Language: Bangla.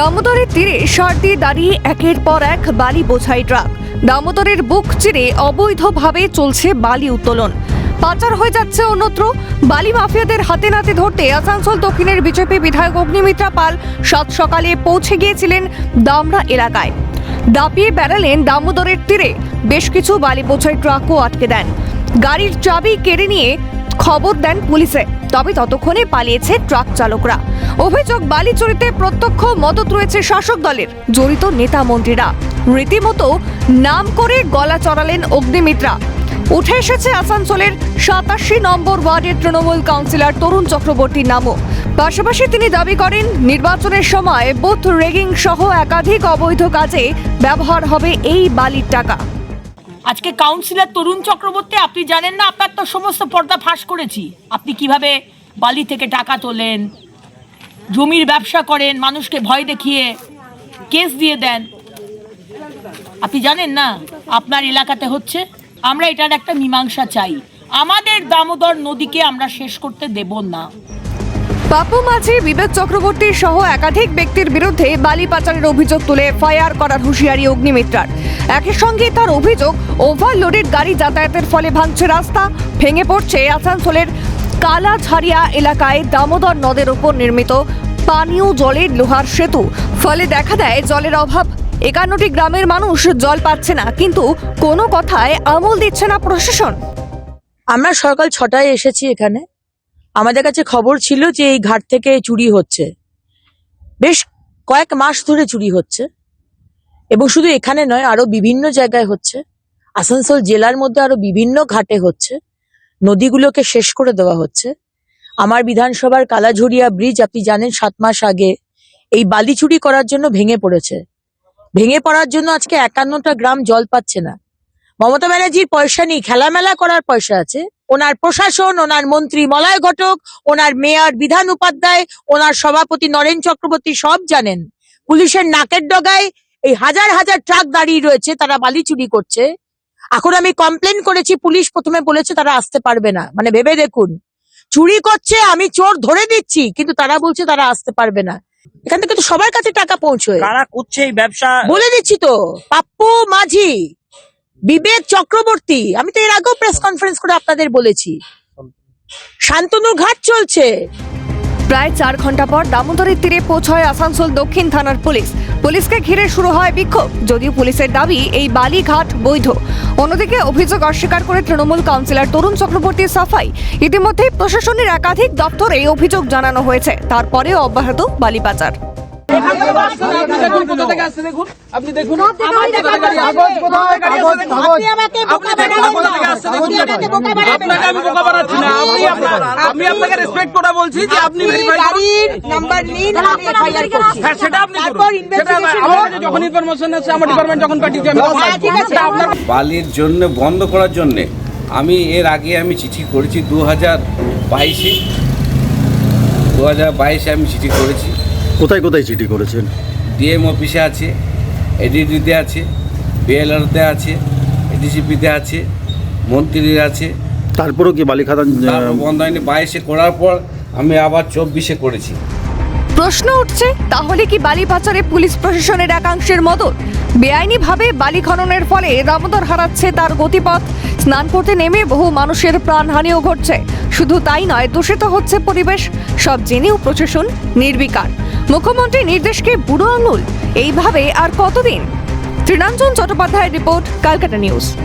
দামোদরের তীরে সার দিয়ে দাঁড়িয়ে একের পর এক বালি বোঝাই ট্রাক। দামোদরের বুক চিরে অবৈধভাবে চলছে বালি উত্তোলন। পাচার হয়ে যাচ্ছে অন্যত্র। বালি মাফিয়াদের হাতে নাতে ধরতে আসানসোল দক্ষিণের বিজেপি বিধায়ক অগ্নিমিত্রা পাল সাত সকালে পৌঁছে গিয়েছিলেন দামরা এলাকায়। দাপিয়ে বেড়ালেন দামোদরের তীরে। বেশ কিছু বালি বোঝাই ট্রাকও আটকে দেন। গাড়ির চাবি কেড়ে নিয়ে খবর দেন পুলিশে। তবে ততক্ষণে পালিয়েছে ট্রাক চালকরা। অভিযোগ, বালি চুরিতে প্রত্যক্ষ মদত রয়েছে শাসক দলের। জড়িত নেতা মন্ত্রীরা। রীতিমতো নাম করে গলা চড়ালেন অগ্নিমিত্রা। উঠে এসেছে আসানসোলের সাতাশি নম্বর ওয়ার্ডের তৃণমূল কাউন্সিলর তরুণ চক্রবর্তীর নামও। পাশাপাশি তিনি দাবি করেন, নির্বাচনের সময় বুথ রেগিং সহ একাধিক অবৈধ কাজে ব্যবহার হবে এই বালির টাকা। আজকে কাউন্সিলর তরুণ চক্রবর্তী, আপনি জানেন না, আপনার তো সমস্ত পর্দা ফাঁস করেছি। আপনি কীভাবে বালি থেকে টাকা তোলেন, জমির ব্যবসা করেন, মানুষকে ভয় দেখিয়ে কেস দিয়ে দেন। আপনি জানেন না, আপনার এলাকাতে হচ্ছে, আমরা এটার একটা মীমাংসা চাই। আমাদের দামোদর নদীকে আমরা শেষ করতে দেব না। পাপু মাঝি, বিবেক চক্রবর্তী সহ একাধিক ব্যক্তির বিরুদ্ধে বালি পাচারের অভিযোগ তুলে ফায়ার করার হুঁশিয়ারি অগ্নিমিত্রার। একই সঙ্গে তার অভিযোগ, ওভারলোডেড গাড়ি যাতায়াতের ফলে ভাঙছে রাস্তা ভেঙে পড়ছে আসানসোলের কালাঝাড়িয়া এলাকায় দামোদর নদের ওপর নির্মিত পানীয় জলের লোহার সেতু। ফলে দেখা দেয়, জলের অভাব। একান্নটি গ্রামের মানুষ জল পাচ্ছে না, কিন্তু কোনো কথায় আমল দিচ্ছে না প্রশাসন। আমরা সকাল ছটায় এসেছি এখানে। আমাদের কাছে খবর ছিল যে এই ঘাট থেকে চুরি হচ্ছে। বেশ কয়েক মাস ধরে চুরি হচ্ছে। এবং শুধু এখানে নয়, আরও বিভিন্ন জায়গায় হচ্ছে। আসানসোল জেলার মধ্যে আরও বিভিন্ন ঘাটে হচ্ছে। নদীগুলোকে শেষ করে দেওয়া হচ্ছে। আমার বিধানসভার কালাঝুরিয়া ব্রিজ, আপনি জানেন, সাত মাস আগে এই বালি চুরি করার জন্য ভেঙে পড়েছে। ভেঙে পড়ার জন্য আজকে একান্নটা গ্রাম জল পাচ্ছে না। মমতা ব্যানার্জির পয়সা নেই, খেলামেলা করার পয়সা আছে। ওনার প্রশাসন ওনার মন্ত্রী মলয় ঘটক ওনার মেয়র বিধান উপাধ্যায় ওনার সভাপতি নরেন চক্রবর্তী সব জানেন। পুলিশের নাকের ডগায় এই হাজার হাজার ট্রাক দাঁড়িয়ে রয়েছে তারা বালি চুরি করছে। এখন আমি কমপ্লেন করেছি পুলিশ প্রথমে বলেছে তারা আসতে পারবে না। মানে ভেবে দেখুন। চুরি করছে আমি চোর ধরে দিচ্ছি কিন্তু তারা বলছে তারা আসতে পারবে না। এখান থেকে তো সবার কাছে টাকা পৌঁছয়। কারা করছে এই ব্যবসা? বলে দিচ্ছি তো পাপ্পু মাঝি। বিবেক চক্রবর্তী, আমি তো এর আগেও প্রেস কনফারেন্স করে আপনাদের বলেছি। শান্তনুর ঘাট চলছে। প্রায় চার ঘণ্টা পর দামোদরের তীরে পৌঁছয় আসানসোল দক্ষিণ থানার পুলিশ। পুলিশকে ঘিরে শুরু হয় বিক্ষোভ, যদিও পুলিশের দাবি এই বালিঘাট বৈধ। অন্যদিকে অভিযোগ অস্বীকার করে তৃণমূল কাউন্সিলর তরুণ চক্রবর্তীর সাফাই। ইতিমধ্যেই প্রশাসনের একাধিক দপ্তরে অভিযোগ জানানো হয়েছে, তারপরেও অব্যাহত বালি পাচার আপনি দেখুন কোথা থেকে আসছে দেখুন। আপনি দেখুন কাগজ কোথায় গাড়ি আসছে দেখুন। আপনি দেখুন কোথা থেকে আসছে দেখুন। আপনাকে আমি বোকা বানাচ্ছি না। আপনি আমি আপনাকে রেসপেক্ট করে বলছি যে আপনি ভেরিফাই নাম্বার নিন আমি এফআইআর করছি। হ্যাঁ সেটা আপনি করুন। তারপর সেটা আমার investigation কাছে যখন ইনফরমেশন আছে আমার ডিপার্টমেন্ট যখন পাঠিয়েছি আমি হ্যাঁ, ঠিক আছে। আপনার বালির জন্য বন্ধ করার জন্যে আমি এর আগে আমি চিঠি করেছি দু হাজার বাইশে। দু হাজার বাইশে আমি চিঠি করেছি। কোথায় কোথায় চিঠি করেছেন? ডিএম অফিসে আছে এডিডিতে আছে বিএলআরতে আছে এডিসিপিতে আছে মন্ত্রীর আছে। তারপরেও কি বালিখাদান বন্ধ হয়নি বাইশে করার পর আমি আবার চব্বিশে করেছি। প্রশ্ন উঠছে তাহলে কি বালি পাচারে পুলিশ প্রশাসনের একাংশের মদত? বেআইনিভাবে বালি খননের ফলে দামোদর হারাচ্ছে তার গতিপথ। স্নান করতে নেমে বহু মানুষের প্রাণহানিও ঘটছে। শুধু তাই নয়, দূষিত হচ্ছে পরিবেশ। সব জেনেও প্রশাসন নির্বিকার। মুখ্যমন্ত্রী নির্দেশকে বুড়ো আঙুল। এইভাবে আর কতদিন? তৃণাঞ্জন চট্টোপাধ্যায়ের রিপোর্ট কালকাটা নিউজ।